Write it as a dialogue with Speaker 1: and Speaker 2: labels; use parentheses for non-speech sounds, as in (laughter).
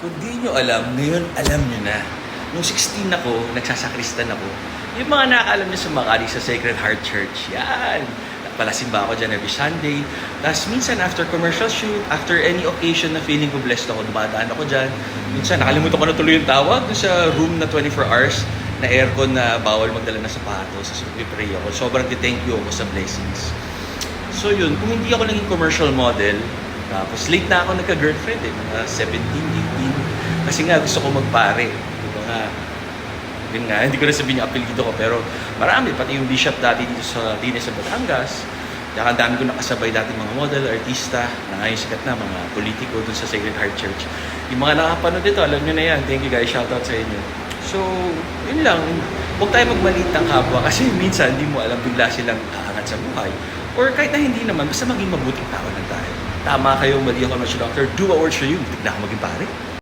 Speaker 1: Kung di nyo alam, ngayon alam nyo na. Nung 16 ako, nagsasakristan ako. Yung mga nakakaalam nyo sa Makati sa Sacred Heart Church, yan. Palasimba ako dyan every Sunday. Tapos minsan after commercial shoot, after any occasion na feeling ko blessed ako, dumadaan ako dyan. Minsan nakalimutan ko na tuloy yung tawag dun sa room na 24 hours na aircon na bawal magdala ng sapatos. Tapos pray ako. Sobrang thank you ako sa blessings. So yun, kung hindi ako naging commercial model, tapos late na ako nagka-girlfriend eh, mga 17, 18. Kasi nga gusto ko magpare. Diba nga, yun nga, hindi ko na sabihin yung apelido ko, pero marami, pati yung bishop dati dito sa Dines sa Batangas. Ang dami ko nakasabay dati mga model, artista, na ngayon sikat na, mga politiko dun sa Sacred Heart Church. Yung mga nakapanood dito, alam nyo na yan. Thank you guys, shout out sa inyo. So, yun lang. Huwag tayo magmalit ng kapwa kasi (laughs) minsan hindi mo alam bigla silang kaangat sa buhay. Or kahit na hindi naman, basta maging mabuting tao lang tayo. Tama kayo, mali ako, Dr. Do what works for you. Tignan ako maging pare.